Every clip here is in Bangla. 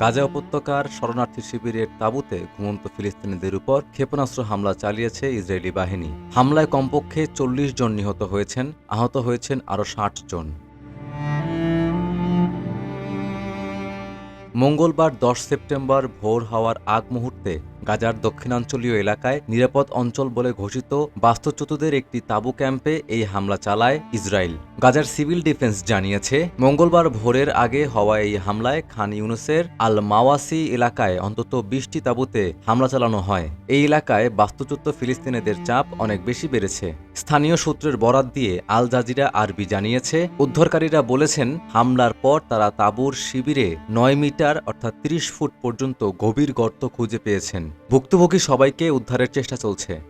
গাজা উপত্যকার শরণার্থী শিবিরের তাঁবুতে ঘুমন্ত ফিলিস্তিনিদের উপর ক্ষেপণাস্ত্র হামলা চালিয়েছে ইসরায়েলি বাহিনী। হামলায় কমপক্ষে চল্লিশ জন নিহত হয়েছেন, আহত হয়েছেন আরও ষাট জন। মঙ্গলবার দশ সেপ্টেম্বর ভোর হওয়ার আগ মুহূর্তে গাজার দক্ষিণাঞ্চলীয় এলাকায় নিরাপদ অঞ্চল বলে ঘোষিত বাস্তুচ্যুতদের একটি তাঁবু ক্যাম্পে এই হামলা চালায় ইসরায়েল। গাজার সিভিল ডিফেন্স জানিয়েছে, মঙ্গলবার ভোরের আগে হওয়া এই হামলায় খান ইউনুসের আল মাওয়াসি এলাকায় অন্তত বিশটি তাঁবুতে হামলা চালানো হয়। এই এলাকায় বাস্তুচ্যুত ফিলিস্তিনিদের চাপ অনেক বেশি বেড়েছে। স্থানীয় সূত্রের বরাত দিয়ে আল জাজিরা আরবি জানিয়েছে, উদ্ধারকারীরা বলেছেন, হামলার পর তারা তাঁবুর শিবিরে নয় মিটার অর্থাৎ ৩০ ফুট পর্যন্ত গভীর গর্ত খুঁজে পেয়েছেন। ভুক্তভোগী সবাইকে উদ্ধারের চেষ্টা চলছে।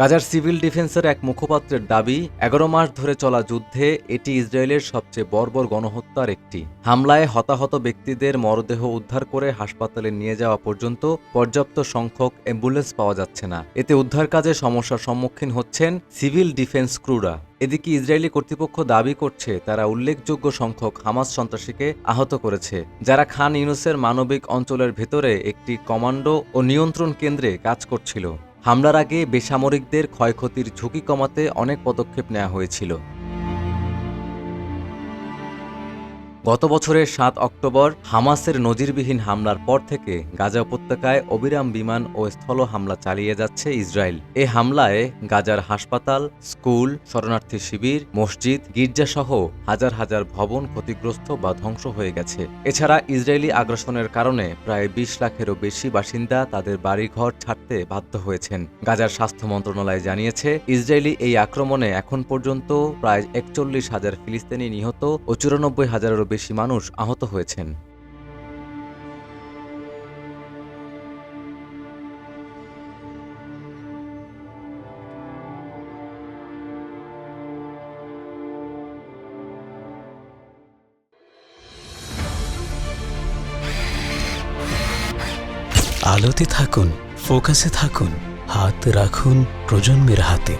গাজার সিভিল ডিফেন্সের এক মুখপাত্রের দাবি, এগারো মাস ধরে চলা যুদ্ধে এটি ইসরায়েলের সবচেয়ে বর্বর গণহত্যার একটি। হামলায় হতাহত ব্যক্তিদের মরদেহ উদ্ধার করে হাসপাতালে নিয়ে যাওয়া পর্যন্ত পর্যাপ্ত সংখ্যক অ্যাম্বুলেন্স পাওয়া যাচ্ছে না। এতে উদ্ধার কাজে সমস্যার সম্মুখীন হচ্ছেন সিভিল ডিফেন্স ক্রুরা। এদিকে ইসরায়েলি কর্তৃপক্ষ দাবি করছে, তারা উল্লেখযোগ্য সংখ্যক হামাস সন্ত্রাসীকে আহত করেছে, যারা খান ইউনুসের মানবিক অঞ্চলের ভেতরে একটি কমান্ডো ও নিয়ন্ত্রণ কেন্দ্রে কাজ করছিল। হামলার আগে বেসামরিকদের ক্ষয়ক্ষতির ঝুঁকি কমাতে অনেক পদক্ষেপ নেওয়া হয়েছিল। গত বছরের সাত অক্টোবর হামাসের নজিরবিহীন হামলার পর থেকে গাজা উপত্যকায় অবিরাম বিমান ও স্থল হামলা চালিয়ে যাচ্ছে ইসরায়েল। এ হামলায় গাজার হাসপাতাল, স্কুল, শরণার্থী শিবির, মসজিদ, গির্জাসহ হাজার হাজার ভবন ক্ষতিগ্রস্ত বা ধ্বংস হয়ে গেছে। এছাড়া ইসরায়েলি আগ্রাসনের কারণে প্রায় বিশ লাখেরও বেশি বাসিন্দা তাদের বাড়িঘর ছাড়তে বাধ্য হয়েছেন। গাজার স্বাস্থ্য মন্ত্রণালয় জানিয়েছে, ইসরায়েলি এই আক্রমণে এখন পর্যন্ত প্রায় একচল্লিশ হাজার ফিলিস্তিনি নিহত ও চুরানব্বই হাজারেরও বেশি মানুষ আহত হয়েছেন। আলোতে থাকুন ফোকাসে থাকুন হাত রাখুন প্রজন্মের হাতে।